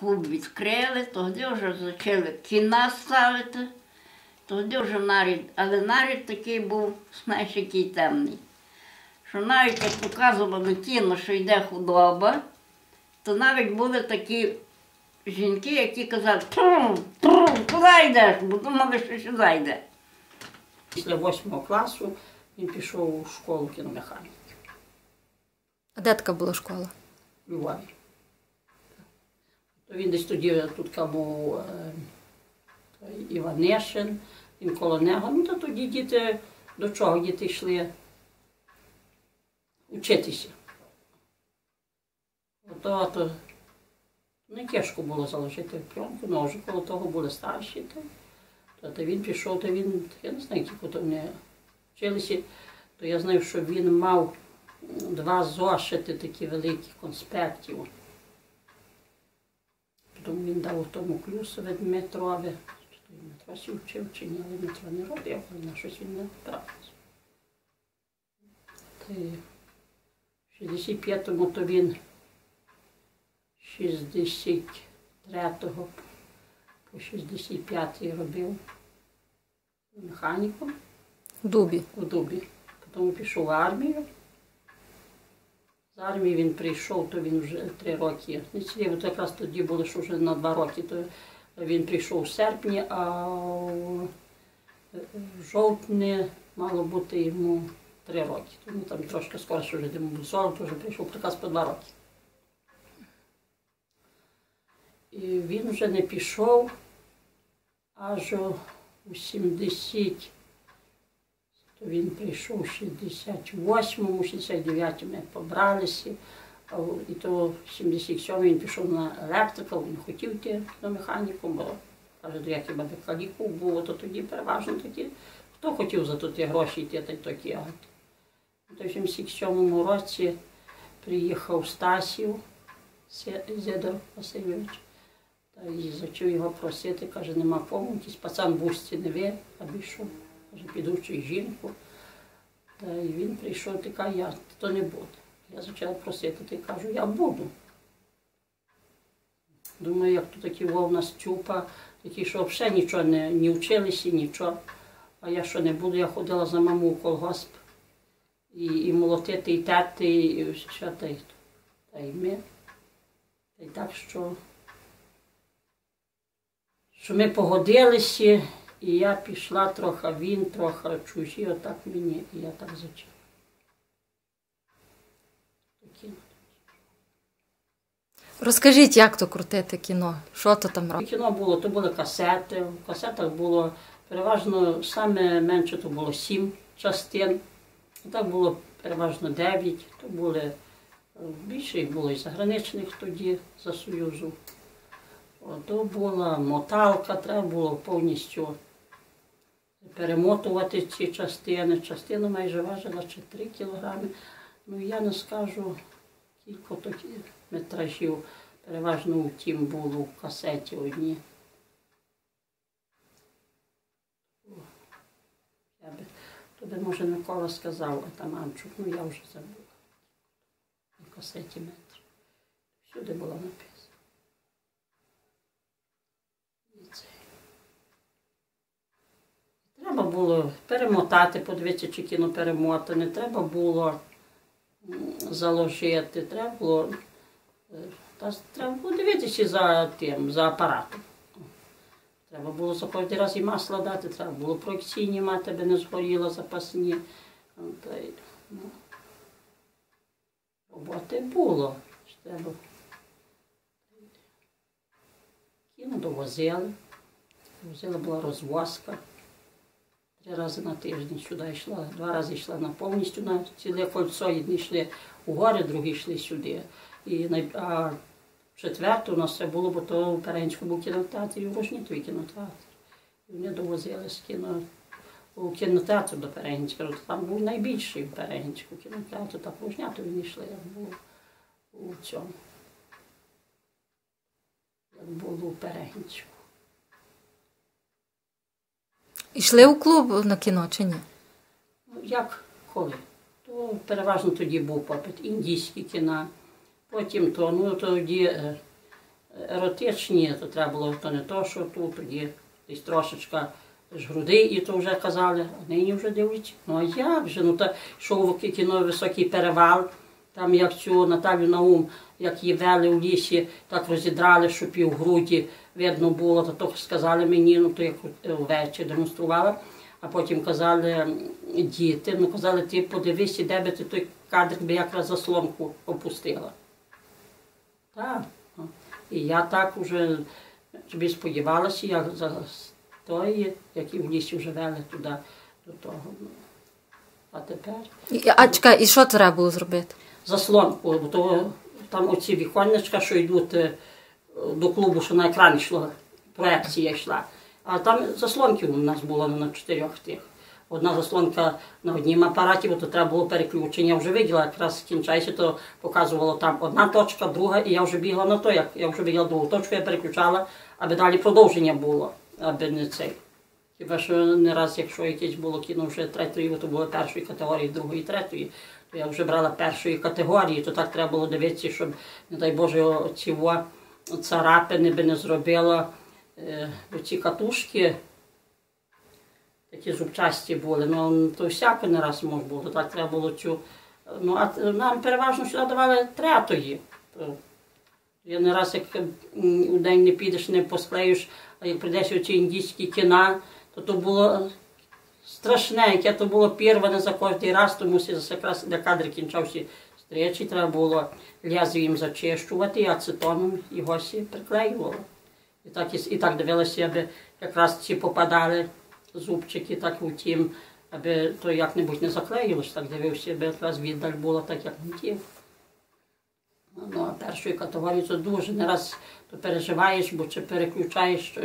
клуб відкрили, тоді вже почали кіна ставити, тоді вже нарід, але нарід такий був, знаєш, який темний. Що навіть як показували кіно, що йде худоба, то навіть були такі жінки, які казали, тру, тру, куди йдеш? Бо думали, що сюди йде. Після восьмого класу він пішов у школу кіномеханіки А де така була школа? Львові. То він десь тоді тут був е, Іванишин, він коло нього. Ну, то тоді діти до чого діти йшли учитися. Ото, то не тяжко було залишити пленку, ну, а вже коло того були старші. То, то, то він пішов, то він, я не знаю, які то вони вчилися, то я знаю, що він мав два зошити такі великі конспектів. Він дав тому клюсове Дмитрові. Чи то й Дмитро сі вчив але Дмитро не робив, але на щось він не вправився. В 65-му то він 63-го по 65-й робив механіком В Дубі. у Дубі. Потім пішов в армію. З армії він прийшов, то він вже три роки. От якраз тоді було, що вже на два роки. То він прийшов в серпні, а в жовтні мало бути йому три роки. Тому там трошки скорше вже йому був 40, то вже прийшов приказ по два роки. І він вже не пішов аж у 70 то він прийшов в 68-му, 69-му, як побралися. І то в 77-му він пішов на електрикал, він хотів йти на механіку, бо каже, до як хіба каліку було, то тоді переважно такі. Хто хотів за ті гроші йти, та й такі. А то в 77-му році приїхав Стасів Зідор Васильович. Та і зачав його просити, каже, нема якийсь пацан в бусті не ви, а більше, каже, жінку. Та і він прийшов, ти каже, я то не буду. Я почала просити, ти кажу, я буду. Думаю, як то такі вовна стюпа, такі, що взагалі нічого не, не вчилися, нічого. А я що не буду, я ходила за маму у колгосп. І, і молотити, і тети, і що та й, та й ми. Та й так що що ми погодилися, і я пішла трохи, він трохи чужі, отак мені, і я так зачала. Розкажіть, як то крутити кіно? Що то там робить? Кіно було, то були касети. В касетах було переважно саме менше то було сім частин. А так було переважно дев'ять. То були е, більше їх було і заграничних тоді за Союзу. То була моталка, треба було повністю перемотувати ці частини. Частина майже важила чи 3 кілограми. Ну я не скажу, кілька таких метражів. Переважно у тім було в касеті одні. О, Я би, то може, Микола сказав, Атаманчук, ну я вже забула. На касеті метр. Всюди було написано. І це. Треба було перемотати, подивитися, чи кіно перемотане, треба було заложити, треба було. е, Та треба було дивитися за тим, за апаратом. Треба було за кожен раз і масло дати, треба було проекційні мати, аби не згоріло запасні. Та ну, роботи було. Треба. Кіно довозили. Возила була розвозка. Рази на тиждень сюди йшла, два рази йшла на повністю на ціле кольцо, одні йшли у гори, другі йшли сюди. І а четверту у нас це було, бо то у Перенському був кінотеатр і у Рожнітові кінотеатр. І вони довозили з кіно у кінотеатр до Перегінського. Там був найбільший в Перегінську кінотеатру, так в Рожнятові не йшли, як було у цьому. Як було у Перегінську. Ішли у клуб на кіно чи ні? Ну, Як коли? То переважно тоді був попит індійські кіна. Потім то, ну тоді е, еротичні, то треба було то не то, що тут, тоді десь трошечка ж груди, і то вже казали, а нині вже дивляться. Ну а як же? Ну та йшов кіно високий перевал, там як цю Наталю Наум, як її вели в лісі, так розідрали, що пів груді видно було, то то сказали мені, ну то як ввечері демонструвала. А потім казали діти, ну казали, ти подивися, де би ти той кадр би якраз заслонку опустила. Так. ну. І я так уже собі сподівалася, як за тої, які в лісі вже вели туди до того. ну. А тепер А чекай, і що треба було зробити? Заслонку, то там оці віконечка, що йдуть е, до клубу, що на екрані йшла, проекція йшла. А там заслонки у нас було на чотирьох тих. Одна заслонка на однім апараті, бо то треба було переключення. Я вже виділа, якраз кінчайся, то показувало там одна точка, друга, і я вже бігла на то, як я вже бігла другу точку, я переключала, аби далі продовження було, аби не цей. Хіба що не раз, якщо якесь було кіно вже третьої, то було першої категорії, другої, третьої, то я вже брала першої категорії, то так треба було дивитися, щоб, не дай Боже, ці царапини би не зробила. Е, ці катушки такі зубчасті були, ну то всяко не раз може було, так треба було цю. Ну, а нам переважно сюди давали третої. Я не раз, як у день не підеш, не посклеїш, а як прийдеш у ці індійські кіна, то то було страшне, яке то було пірване за кожний раз, тому що якраз для кадри кінчався стрічі, треба було лезвієм зачищувати, ацетоном його всі приклеювало. І так, і, і так дивилася, аби якраз ці попадали зубчики, так у тім, аби то як-небудь не заклеїлось, так дивився, аби якраз віддаль було так, як не ті. Ну, а першої категорії це дуже не раз то переживаєш, бо чи переключаєш, що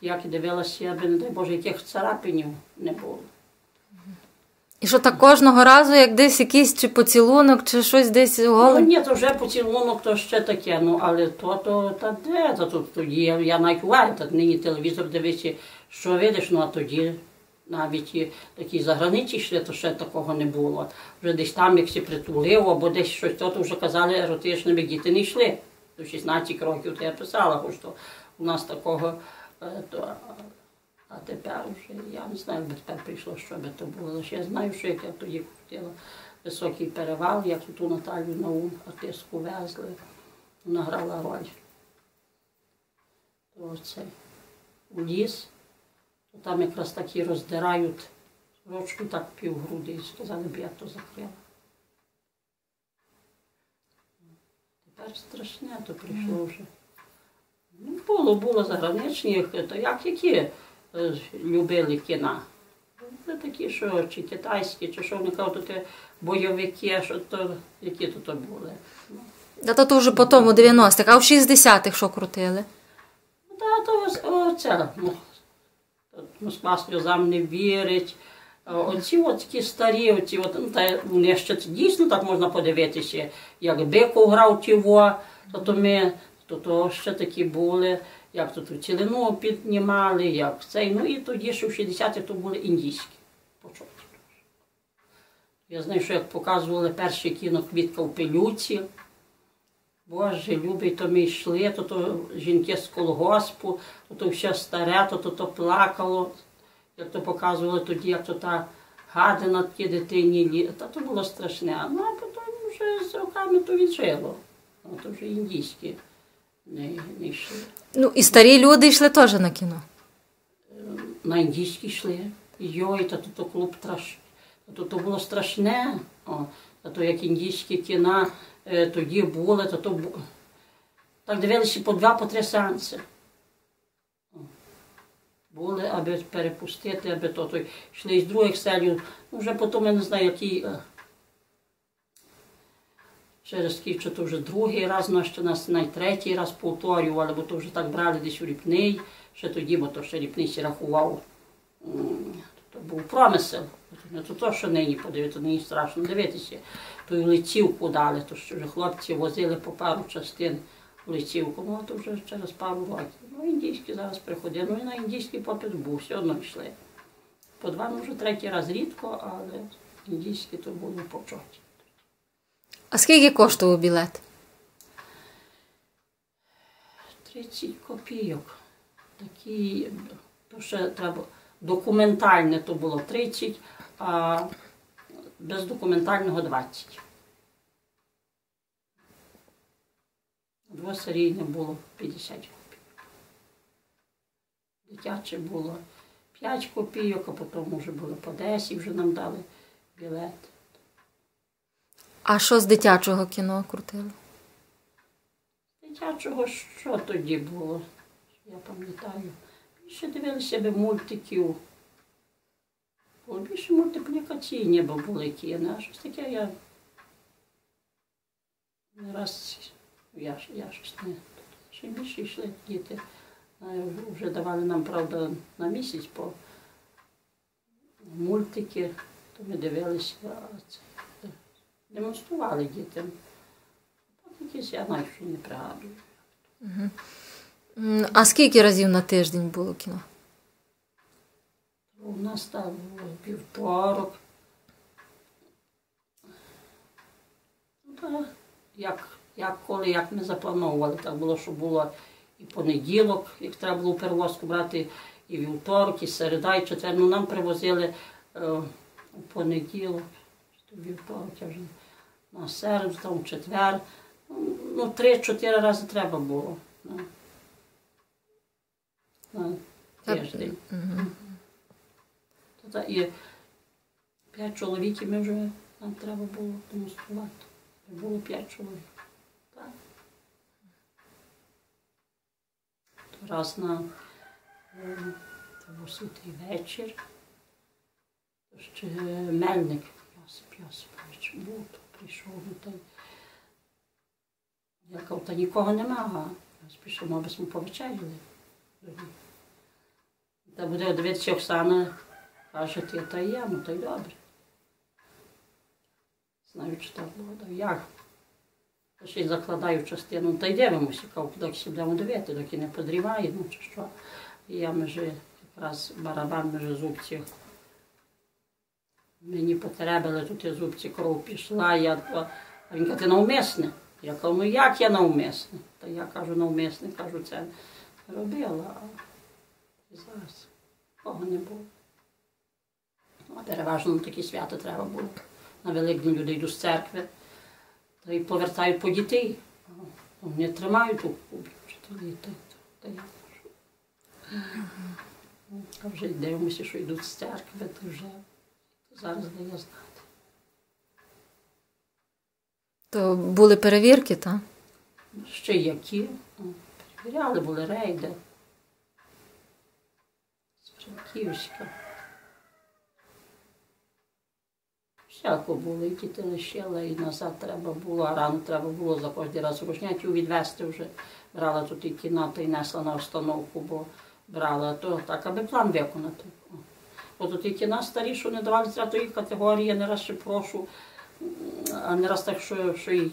як і дивилася, аби, не дай Боже, яких царапинів не було. І що так кожного разу, як десь якийсь чи поцілунок, чи щось десь Ну, ні, то вже поцілунок, то ще таке, ну але то, то та де, то тут тоді, я, я навіть увагу, так нині телевізор дивишся, що видиш, ну а тоді навіть і такі заграниці йшли, то ще такого не було. Вже десь там, як всі притулив, або десь щось, то, то вже казали, еротичними діти не йшли. До 16 років то я писала, бо що у нас такого, то, а тепер вже я не знаю, як би тепер прийшло, що би то було. Лише я знаю, що як я тоді хотіла високий перевал, як ту Наталю Наум артистку везли, вона грала роль. То це у ліс, то там якраз такі роздирають ручку так півгруди і сказали, б я то закрила. Тепер страшне то прийшло вже. Ну, було, було заграничні, то як які е, любили кіна. Це такі, що чи китайські, чи що вони кажуть, то бойовики, що то, які то були. Та то, то вже потім у 90-х, а в 60-х що крутили? Та то оце, ну, Москва сльозам не вірить. Е, Оці от такі старі, оці от, ну, та, вони ще дійсно так можна подивитися, як Биков грав тіво, то, то ми, то, то ще такі були, як то ту цілину піднімали, як цей. Ну і тоді, що в 60-ті то були індійські початки. Я знаю, що як показували перше кіно Квітка в пилюці. Боже, любий, то ми йшли, то, то жінки з колгоспу, то, то все старе, то, то, то плакало, як то показували тоді, як то та гадина тій дитині лі. Та то було страшне. Ну, а потім вже з роками то віджило. Ну, то вже індійські не, не йшли. Ну, і старі люди йшли теж на кіно. На індійські йшли. Йой, та то, клуб траш. Та то, то було страшне. О, та то як індійські кіна е, тоді були, то то бу- так дивилися по два, по три сеанси. Були, аби перепустити, аби то, то йшли з других селів. Ну, вже потім я не знаю, який. Через скільки чи то вже другий раз, ну, ще нас навіть третій раз повторювали, бо то вже так брали десь у ріпний, ще тоді, бо то ще ріпний рахував. То був промисел. Не то, то, що нині подивитися, нині страшно дивитися. То й лицівку дали, то що вже хлопці возили по пару частин лицівку, ну то вже через пару років. Ну, індійські зараз приходили, ну і на індійський попит був, все одно йшли. По два, ну вже третій раз рідко, але індійські то були початі. А скільки коштував білет? 30 копійок. Такі, то ще треба документальне то було 30, а без документального 20. Двосерійне було 50 копійок. Дитяче було 5 копійок, а потім вже було по 10, вже нам дали білет. А що з дитячого кіно крутили? Дитячого що тоді було? Я пам'ятаю. Більше дивилися би мультиків. Було більше мультиплікаційні бо були кіно, а щось таке я не раз я, я щось не. Ще більше йшли діти. Вже давали нам, правда, на місяць по мультики, то ми дивилися, а це демонстрували дітям. Так якісь я навіть не пригадую. М, А скільки разів на тиждень було кіно? У нас там було вівторок. Ну, Як, як коли як ми заплановували, так було, що було і понеділок, як треба було перевозку брати, і вівторок, і середа, і четвер. Ну нам привозили е, у понеділок, чи то вівторок, я вже на середу, там четвер. Ну, три-чотири рази треба було. На, на тиждень. Та і п'ять чоловік, і ми вже нам треба було демонструвати. Було п'ять чоловік. Так. То раз на е, святий вечір. Ще мельник Йосипович був, то прийшов ну, та я кажу, та нікого нема, а я пішов, мабуть, ми повечеряли. Та буде дивитися Оксана, каже, ти та я, ну то й добре. Знаю, що так було, та як. Ще й закладаю частину, та й дивимося, кажу, доки будемо дивити, доки не подріває, ну чи що. І я межи, якраз барабан межи зубців. Мені потребили, тут і зубці кров пішла, я, а він каже, ти навмисне. Я кажу, ну як я навмисне? Та я кажу, навмисне, кажу, це робила, а зараз кого не було. Ну, а переважно на такі свята треба було. На Великдень люди йдуть з церкви, та й повертають по дітей. Вони тримають у кубі, чи то діти, та я кажу. Ну, А вже дивимося, що йдуть з церкви, то вже зараз дає знати. То були перевірки, так? Ще які. Ну, Перевіряли, були рейди. З Франківська. Всяко було, і діти лишили, і назад треба було, а рано треба було за кожен раз рушнятів відвезти вже. Брала тут і кімната і несла на установку, бо брала то так, аби план виконати. О. Бо тут і кіна старі, що не давали третої категорії, я не раз ще прошу, а не раз так, що, що й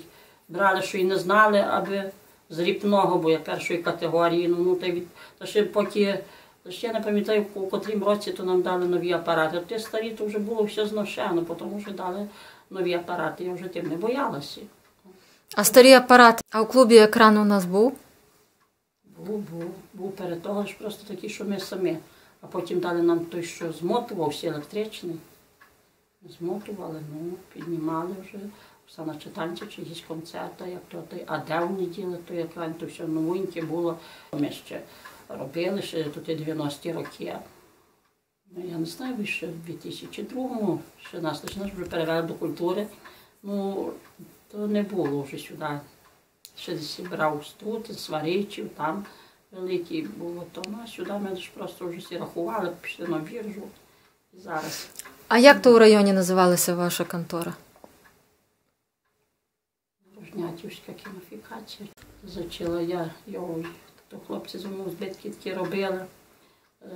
брали, що й не знали, аби з ріпного, бо я першої категорії, ну, ну та, від, та ще поки, та ще не пам'ятаю, у котрім році то нам дали нові апарати. Ті старі то вже було все зношено, тому що дали нові апарати, я вже тим не боялася. А старі апарати. А у клубі екран у нас був? Був, був, був перед того ж просто такий, що ми самі. А потім дали нам той, що змотувався електричний. Змотували, ну, піднімали вже. Оксана Читанця чи якісь концерти, як то той, а де в неділі той екран, то все новеньке було. Ми ще робили ще тут 90-ті роки. Ну, я не знаю, ви ще в 2002-му, ще нас лише вже перевели до культури. Ну, то не було вже сюди. Ще десь брав стути, сваричів, там великий було. То ну, а сюди ми ж просто вже всі рахували, пішли на біржу. І зараз. А як то у районі називалася ваша контора? Рожнятівська кінофікація. Зачала я його, то хлопці зі мною збитки такі робили. Е,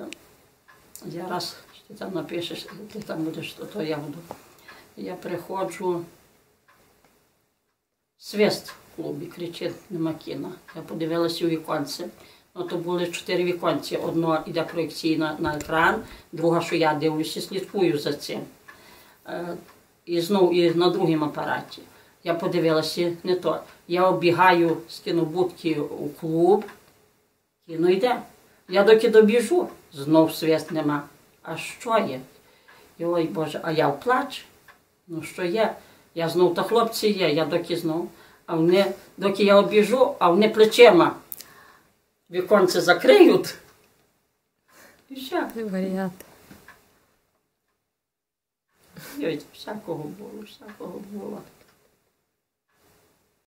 Я раз ти там напишеш, ти там будеш, то, то я буду. Я приходжу, свист в клубі, кричить, нема кіна. Я подивилася у віконце. Ну, то були чотири віконці. Одно йде проєкційна на екран, друга, що я дивлюся, слідкую за цим. Е, І знову і на другому апараті. Я подивилася, не то. Я оббігаю з кінобудки у клуб, Кіно йде. Я доки добіжу, знов свист нема. А що є? І ой Боже, а я вплач. Ну що є? Я знов, та хлопці є, я доки знов. А вони, доки я обіжу, а вони плечима. Віконце закриють. І все. варіант. Ой, всякого було, всякого було.